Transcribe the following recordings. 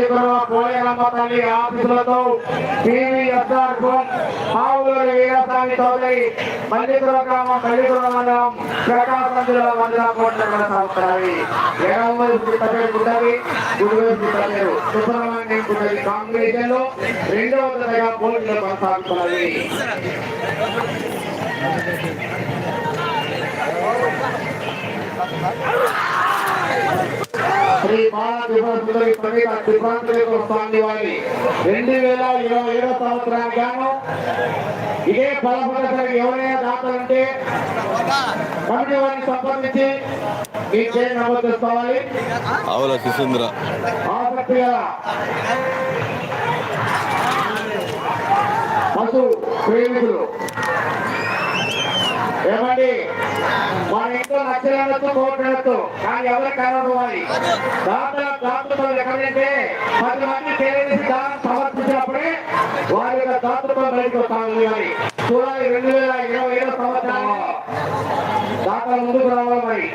పల్లిపురం పోలేరమ్మ తల్లి ఆఫీసులతో TVSR phone Avuluri Veeraswamy Chowdary Pallipuram గ్రామం పల్లిపురం మండలం ప్రకాశం జిల్లా మండలం కోట్ల కొనసాగుతున్నాయి ఎడమ గుడ్డవి సుబ్రహ్మణ్యం గుడ్డవి కాంబినేషన్లో రెండవ పోటీలు శ్రీ బాల త్రిపుర సమేత త్రిపురాంతరేశ్వర స్వామి వారి రెండు వేల ఇరవై ఏడవ సంవత్సరానికి గాను ఇదే ఫలపడసరికి ఎవరైనా దాతలుంటే కమిటీ వారిని సంబంధించి మీ పేరు నమోదు చేసుకోవాలి ఆవుల శిశుంద్ర ఆసక్తి పశు ప్రేమికులు ఏమండి? మన ఇంట్లో నచ్చలేనట్టు కోరినట్టు కానీ ఎవరు కనవాలి దాతల దాతృత్వం ఎక్కడంటే పది మంది చేరేసి దానం సమర్పించినప్పుడే వారి యొక్క దాతృత్వం బయటకు వస్తాను అని చూడాలి రెండు వేల ఇరవై ఏడు సంవత్సరం దాతల ముందుకు రావాలి మరి.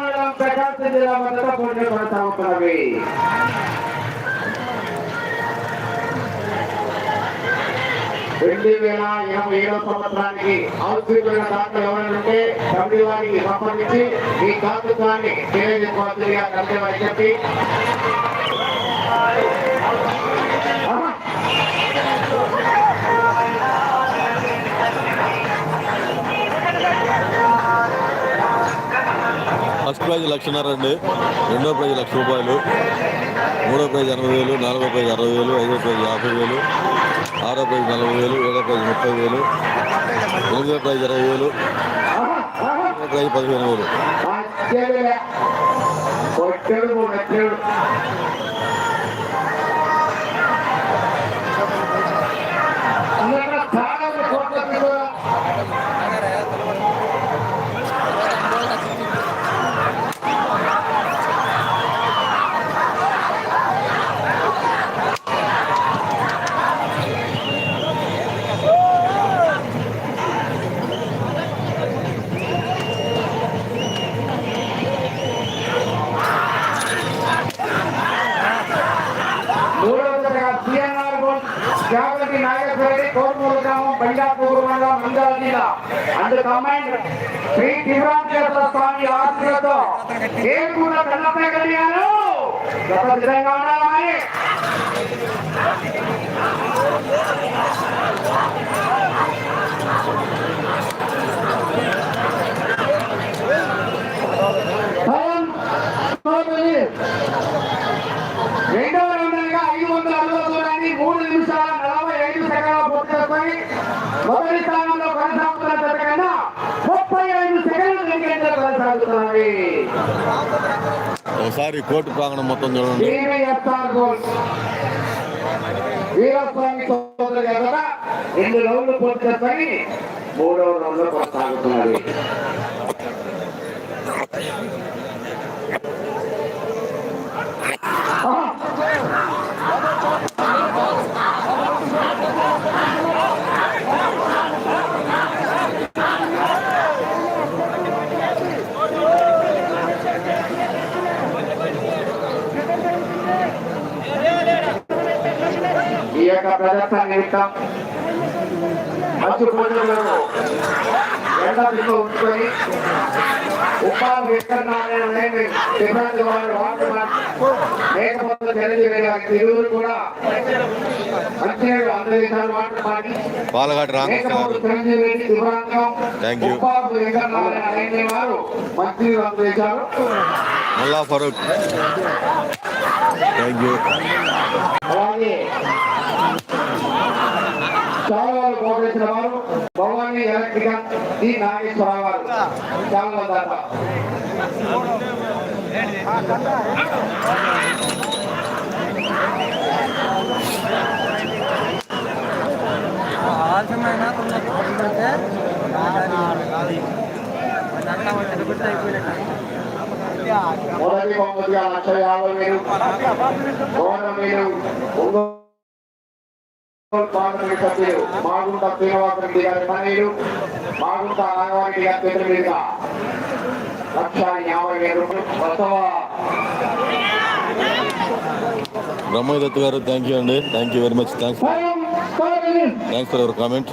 పల్లిపురం ప్రకాశం జిల్లా వద్ద పోటీ రెండు వేల ఇరవై ఏడవ సంవత్సరానికి అవసరమైన దాంట్లో ఎవరైనా తమిళ వారికి సంబంధించి ఈ దాతృత్వాన్ని తెలియజేసుకోవాల్సిందిగా కమిటీ చెప్పి ఫస్ట్ ప్రైజ్ లక్షన్నర అండి. రెండో ప్రైజ్ లక్ష రూపాయలు. మూడో ప్రైజ్ ఎనభై వేలు నాలుగో ప్రైజ్ అరవై వేలు ఐదో ప్రైజ్ యాభై వేలు ఆరో ప్రైజ్ నలభై వేలు ఏడో ప్రైజ్ ముప్పై వేలు ఎనిమిదో ప్రైజ్ ఇరవై వేలు ప్రైజ్ పదిహేను వేలు. మండలం నంద్యాల జిల్లా అందు కమాండ్ శ్రీ శివరామేశ్వర స్వామి ఆశీర్వతో ఏడుగుల కన్నప్ప కళ్యాణం. గత విధంగా ఉండాలని భయం, సోదరి, రెండవ రౌండ్గా ఐదు వందల అడుగుల దూరాన్ని మూడు నిమిషాల నలభై ఐదు సెకండ్ల పూర్తి చేసుకొని మొదటి స్థానంలో కొనసాగుతున్న జత కన్నా ముప్పై ఐదు సెకండ్లు వెనుకంజలో కొనసాగుతున్నవి ఒకసారి కోర్టు ప్రాంగణం మొత్తం చూడండి. వీరస్వామి సోదరు రెండు రౌండ్లు పూర్తి చేసుకొని మూడవ రౌండ్లో కొనసాగుతున్నది. యొక్క ప్రదర్శన నిమిత్తం మంచి దిక్కు ఉంచుకొని ఉపాధి లేని సిబ్బంది వారు లేకపోతే ఇరువురు కూడా మంచి అందజేశారు రామకృష్ణ చిరంజీవి. ఉపాధి వారు మంచి అందజేశారు. మల్లా ఫరూక్ థ్యాంక్ యూ అలాగే సేవలు పోషించిన వారు భవానీ ఎలక్ట్రికల్ డి నాగేశ్వరరావు గారు. సేవల మొదటి బహుమతిగా పార్లమెంట్ సభ్యులు మాగుంట శ్రీనివాసరెడ్డి గారి మనీయులు మాగుంట నాగవారెడ్డి గారి పేరు మీదుగా లక్ష యాభై వేల రూపాయలు. ప్రసవ బ్రహ్మయ్య దత్ గారు థ్యాంక్ యూ అండి. Thank you very much thanks thanks for our comment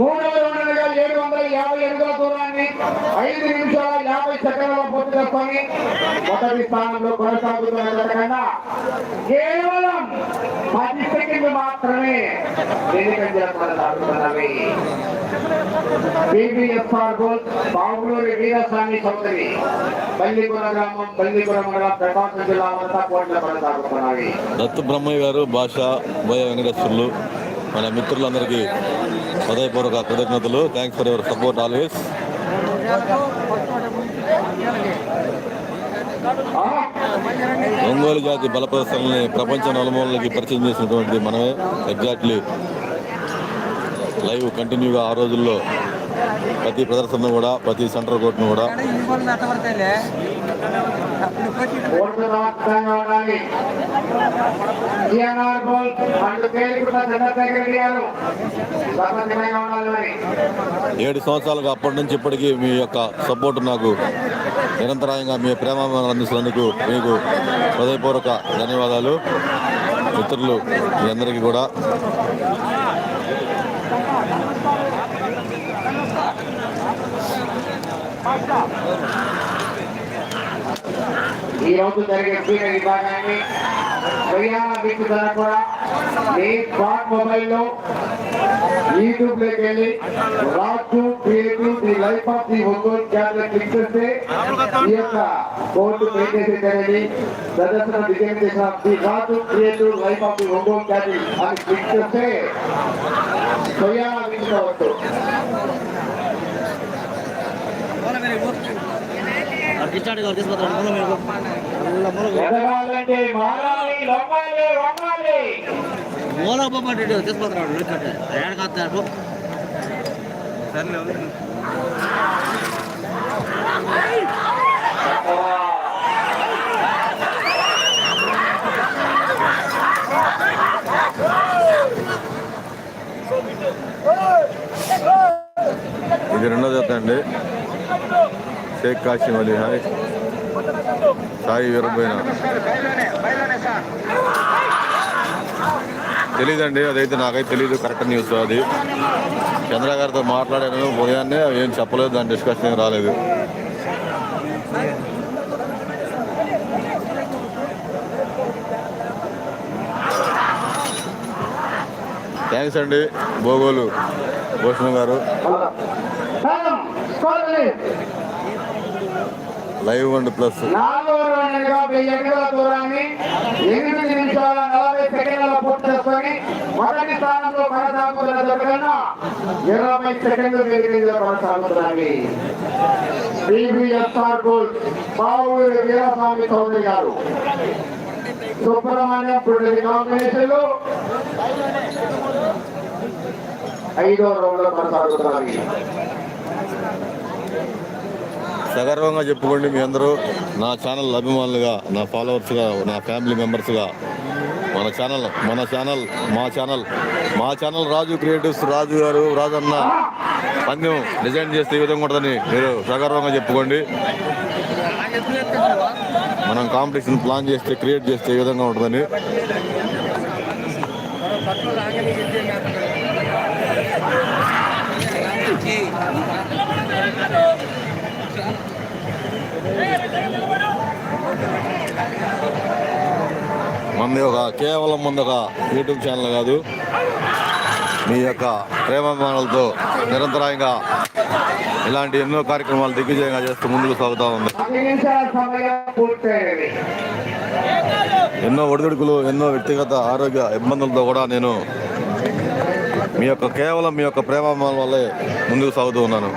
మూడు ఏడు వందల యాభై ఎనిమిదల దూరాన్ని ఐదు నిమిషాల యాభై సెకండ్ల పూర్తి చేసుకొని మొదటి స్థానంలో కొనసాగుతున్న కన్నా కేవలం పది సెకండ్లు మాత్రమే వెనుకంజ బీబీఎస్ఆర్ గోల్ బాబులూరి వీరస్వామి చౌదరి బల్లిపుర గ్రామం బల్లిపుర మండలం ప్రకాశం జిల్లా వద్ద కోట్ల కొనసాగుతున్నవి. దత్తు బ్రహ్మయ్య గారు భాష భయ వెంకటేశ్వర్లు మన మిత్రులందరికీ హృదయపూర్వక కృతజ్ఞతలు. Thanks for your support always Ongole జాతి బల ప్రపంచ నలుమూలకి పరిచయం చేసినటువంటి మనమే. ఎగ్జాక్ట్లీ లైవ్ కంటిన్యూగా ఆ రోజుల్లో ప్రతి ప్రదర్శన కూడా ప్రతి సెంటర్ కోర్టును కూడా. ఓట్లు ఇన్ని ఉండాలి జిఎన్ఆర్ బోల్ అంటూ పేరుకున్న చంద్రశేఖర్ రెడ్డి గారు ఉండాలి మరి ఏడు సంవత్సరాలుగా అప్పటి నుంచి ఇప్పటికీ మీ యొక్క సపోర్ట్ నాకు నిరంతరాయంగా మీ ప్రేమ అందిస్తున్నందుకు మీకు హృదయపూర్వక ధన్యవాదాలు. మిత్రులు మీ అందరికీ కూడా. ఈ రోజు జరిగే క్రీడ విభాగాన్ని ప్రయాణ వీక్షకుల కూడా మీ స్మార్ట్ మొబైల్లో యూట్యూబ్లోకి వెళ్ళి Raju creative the life of the Ongole channel click చేస్తే ఈ యొక్క కోర్టు పే ప్రదర్శన డిజైన్ చేసిన the Raju creative life of the Ongole channel అని క్లిక్ చేస్తే ప్రయాణ వీక్షించవచ్చు మారాలి లొంగాలి వంగాలి తీసుకుపోతున్నాడు ఏడ కాస్తాడు ఇది రెండో జత అండి. షేక్ కాసిం అలీ హాయ్ సాయి వీరబోయిన తెలీదండి అదైతే నాకైతే తెలీదు కరెక్ట్ న్యూస్ అది. చంద్ర గారితో మాట్లాడాను ఉదయాన్నే ఏం చెప్పలేదు దాని డిస్కషన్ ఏం రాలేదు. థ్యాంక్స్ అండి భోగోలు భూషణ్ గారు. Live and plus. ఎనిమిది నిమిషాల నలభై సెకండ్ల పూర్తి చేసుకొని మొదటి స్థానంలో కొనసాగుతున్న ఇరవై సెకండ్లు వెలుగులో కొనసాగుతున్నవి బీబీఎస్ఆర్ గోల్డ్ బావూరి వీరస్వామి చౌదరి గారు. సుబ్రహ్మణ్యం పురుడి కాంబినేషన్లు ఐదో రౌండ్లో కొనసాగుతున్నవి సగర్వంగా చెప్పుకోండి మీ అందరూ. నా ఛానల్ అభిమానులుగా నా ఫాలోవర్స్గా నా ఫ్యామిలీ మెంబర్స్గా మన ఛానల్ మన ఛానల్ మా ఛానల్ మా ఛానల్ రాజు క్రియేటివ్స్ రాజు గారు రాజు అన్న పందెం డిజైన్ చేస్తే ఈ విధంగా ఉంటుందని మీరు సగర్వంగా చెప్పుకోండి. మనం కాంపిటీషన్ ప్లాన్ చేస్తే క్రియేట్ చేస్తే ఈ విధంగా ఉంటుందని మంది ఒక కేవలం మంది ఒక యూట్యూబ్ ఛానల్ కాదు. మీ యొక్క ప్రేమాభిమానాలతో నిరంతరాయంగా ఇలాంటి ఎన్నో కార్యక్రమాలు దిగ్విజయంగా చేస్తూ ముందుకు సాగుతూ ఉంది. ఎన్నో ఒడిదుడుకులు ఎన్నో వ్యక్తిగత ఆరోగ్య ఇబ్బందులతో కూడా నేను మీ యొక్క కేవలం మీ యొక్క ప్రేమాభిమానం వల్లే ముందుకు సాగుతూ ఉన్నాను.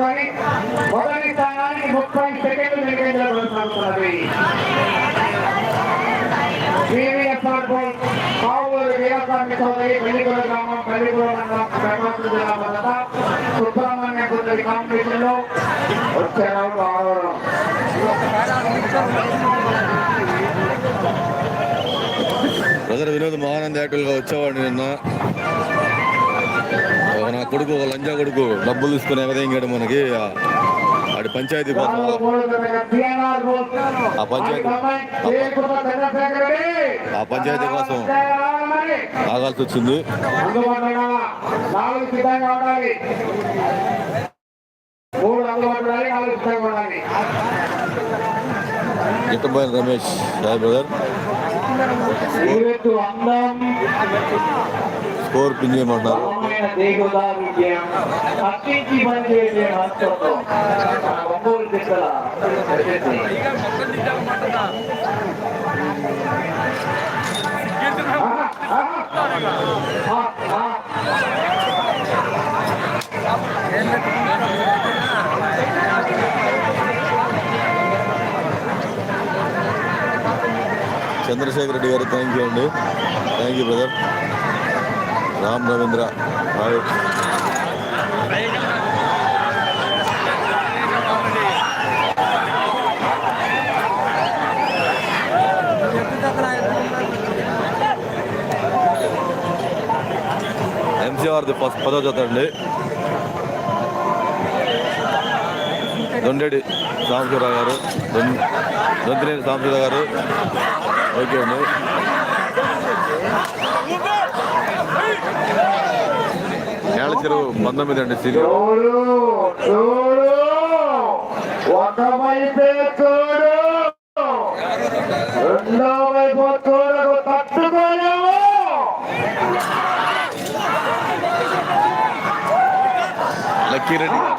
సెకండ్ల మొదటి స్థానానికి ముప్పై సెకండ్లు నిర్వహించడం కొనసాగుతున్నది. వీరస్వామి పెళ్ళిగూడ గ్రామం పెళ్ళిగూడ మండలం జిల్లా భద్రత సుబ్రహ్మణ్య కాంపిటీషన్లో వచ్చే రౌండ్ ఆడవడం వినోద్ మహానంద యాక్టువల్గా వచ్చేవాడు నిన్న. నా కొడుకు ఒక లంజా కొడుకు డబ్బులు తీసుకుని విధంగా మనకి. ఆ- పంచాయతీ ఆ పంచాయతీ- ఆ పంచాయతీ కోసం. ఆగాల్సి వచ్చింది. గిట్టబోయిన రమేష్ సాయి బ్రదర్. అందం. స్కోర్ పిన్ చేయమన్నారు చంద్రశేఖర్ రెడ్డి గారు థ్యాంక్ యూ అండి. Thank you brother Ram Ravindra hi ఎంసీఆర్ది first పదో జత అండి దొండేడి సాంబశివరావు గారు దొన్- దొంతినేని సాంబశివరావు గారు ఓకే అండి నేల చెరువు పంతొమ్మిది అండి సీనియర్ చూడు చూడు. ఒక వైపే చూడు రెండో వైపు చూడకు తట్టుకోలేవు లక్కీరెడ్డి గారు.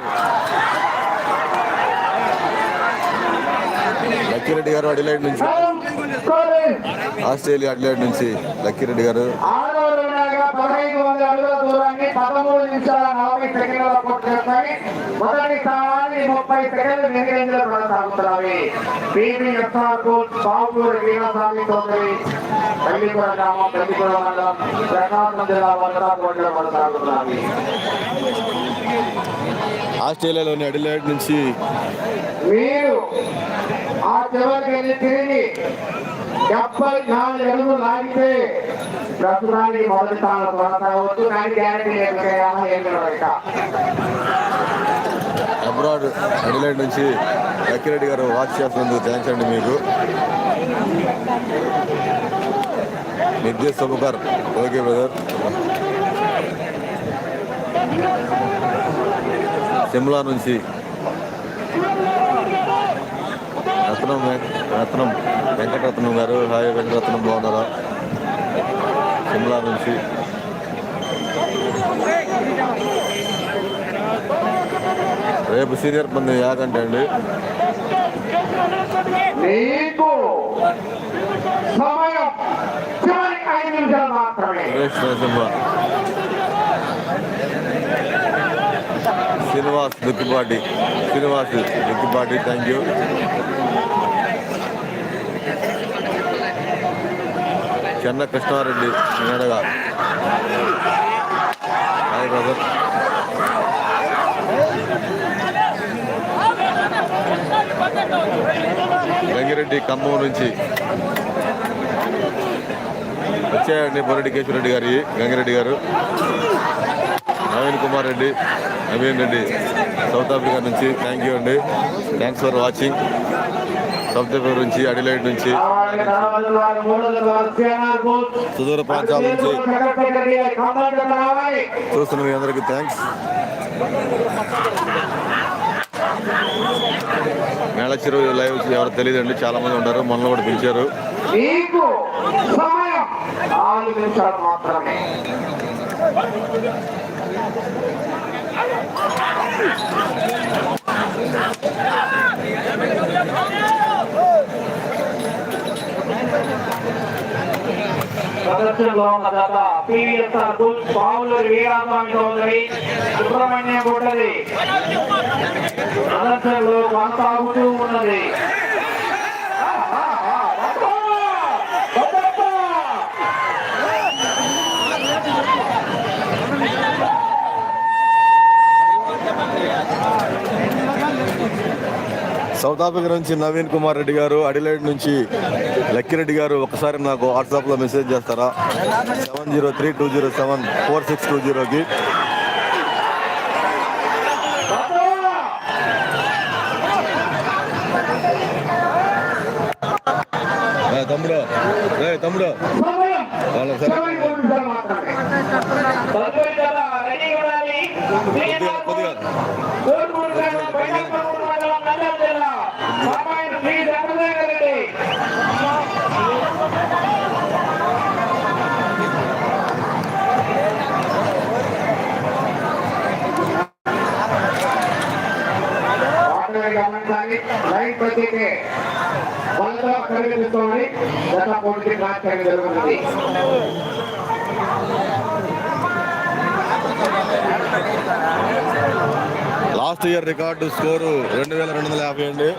గారు అడిలైడ్ నుంచి. ఆస్ట్రేలియా అడిలైడ్ నుంచి లక్కీరెడ్డి గారు. ఆరో రెండుగా పదహైదు వందల అడుగుల దూరాన్ని పదమూడు నిమిషాల నలభై సెకండ్ల పూర్తి చేస్తాయి మొదటి స్థానాన్ని ముప్పై సెకండ్లు నిర్ణయించడం కొనసాగుతున్నవి BB SR coach Veeraswamy Chowdary Pallipura గ్రామం పల్లిపుర మండలం ప్రకాశం జిల్లా భద్రా కోటలో కొనసాగుతున్నవి ఆస్ట్రేలియాలోని అడిలైడ్ నుంచి మీరు ఆ చివరికి తిరిగి డెబ్బై నాలుగు అడుగులు లాగితే ప్రస్తుతానికి మొదటి స్థానంలో కొనసాగవచ్చు కానీ గ్యారెంటీ లేదు. కదా, ఏం అబ్రాడ్ అడిలైడ్ నుంచి లక్కిరెడ్డి గారు వాచ్ చేస్తున్నందుకు థ్యాంక్స్ అండి మీకు. నిర్దేశ్ సుబకర్ ఓకే బ్రదర్ సిమ్లా నుంచి రత్నం రత్నం. వెంకటరత్నం గారు హాయ్ వెంకటరత్నం బాగున్నారా? సిమ్లా నుంచి. రేపు సీనియర్ పందెం యాగంటే అండి. Suresh Narasimha Srinivas Dukkipati. Srinivas Dukkipati thank you Chenna Krishnareddy మేడగా. Hi brother. వెంగిరెడ్డి Khammam నుంచి. వచ్చాయండి బొరెడ్డి కేశవరెడ్డి గారి గంగిరెడ్డి గారు. నవీన్ కుమార్ రెడ్డి నవీన్ రెడ్డి సౌత్ ఆఫ్రికా నుంచి. థ్యాంక్ యూ అండి. థ్యాంక్స్ ఫర్ వాచింగ్ సౌత్ నుంచి అడిలైడ్ నుంచి. సుదూర ప్రాంతాల నుంచి. చూస్తున్న మీ అందరికీ థ్యాంక్స్ మేళ చెరువు లైవ్ ఎవరు తెలియదండి చాలా మంది ఉంటారు మనలో కూడా పిలిచారు. మాత్రమే. ప్రదర్శనలో తర్వాత PVS PVSR bull Veeraswamy Chowdary Subrahmanyam ఉన్నది ప్రదర్శనలో కొనసాగుతూ ఉన్నది. సౌత్ ఆఫ్రికా నుంచి నవీన్ కుమార్ రెడ్డి గారు అడిలైడ్ నుంచి లక్కిరెడ్డి గారు ఒకసారి నాకు వాట్సాప్లో మెసేజ్ చేస్తారా? Seven zero three two zero seven four six two జీరోకి. తమ్ముడు రే తమ్ముడు. వాళ్ళ సరే. ఇరవై జిల్లా. సామాన్య శ్రీ చంద్రశేఖర్ రెడ్డి. వాటిని గమనించాలి. లైన్ ప్రతికి వందల పరిగణిస్తోంది గత పోటీ మ్యాచ్ అనేది జరుగుతుంది లాస్ట్ ఇయర్ రికార్డు స్కోరు రెండు వేల రెండు వందల యాభై అండి.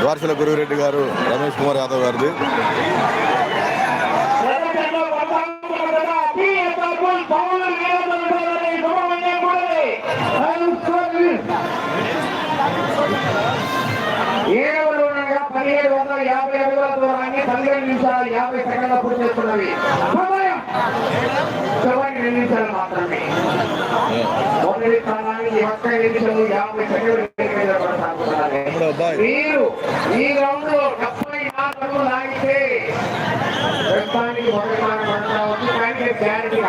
ద్వారశల గురువిరెడ్డి గారు రమేష్ కుమార్ యాదవ్ గారిది. పదిహేడు వందల యాభై అడుగుల దూరాన్ని పదిహేడు నిమిషాలు యాభై సెకండ్ల పూర్తి చేస్తున్నవి చివరి నిమిషాలు మాత్రమే. మొదటి స్థానానికి ఒక్క యాభై సెకండ్లు మీరు ఈ రౌండ్లో డెబ్బై నాలుగు లాగితే ప్రస్తుతానికి మొదటి మాట కొనసాగవచ్చు కానీ గ్యారంటీ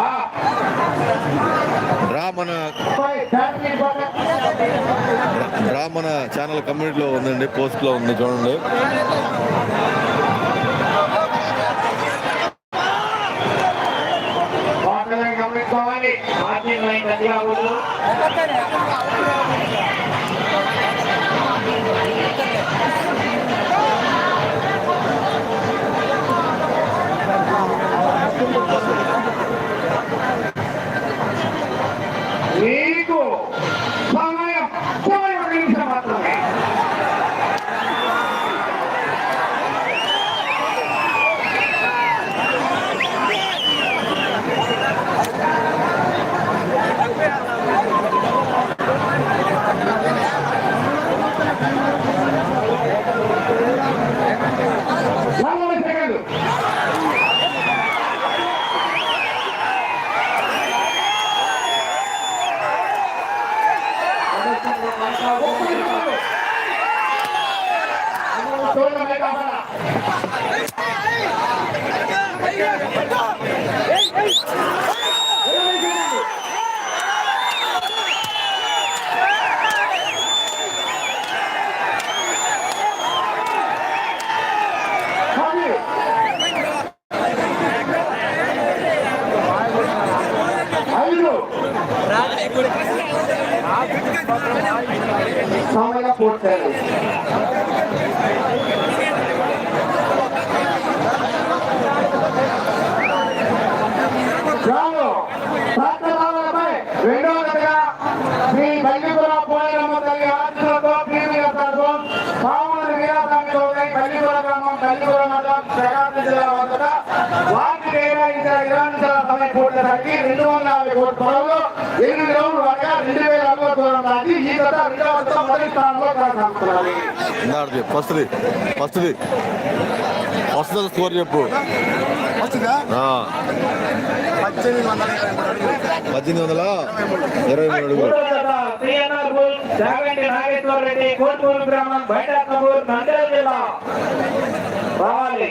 ఆ. డ్రా మన ఛానల్ కమ్యూనిటీలో ఉందండి పోస్ట్లో ఉంది చూడండి. గమనించుకోవాలి. మార్జిన్ లైన్ సమయ పూర్తయింది వారికి కేటాయించిన ఇరవై నిమిషాల సమయం పూర్తయ్యేసరికి రెండు వందల యాభై కోట్ల పొడవులో ఎనిమిది రౌండ్లు వరగా రెండు వేల అడుగుల దూరం దాటి ఈ గత రెండవ స్థానం మొదటి స్థానంలో కొనసాగుతున్నది ఇందాడిది ఫస్ట్ది ఫస్ట్ది ఫస్ట్ స్కోర్ చెప్పు. పద్దెనిమిది వందల ఇరవై మూడు అడుగులు. జాగంటి నాగేశ్వర రెడ్డి కోటూరు గ్రామం బయట నంద్యాల జిల్లా. రావాలి.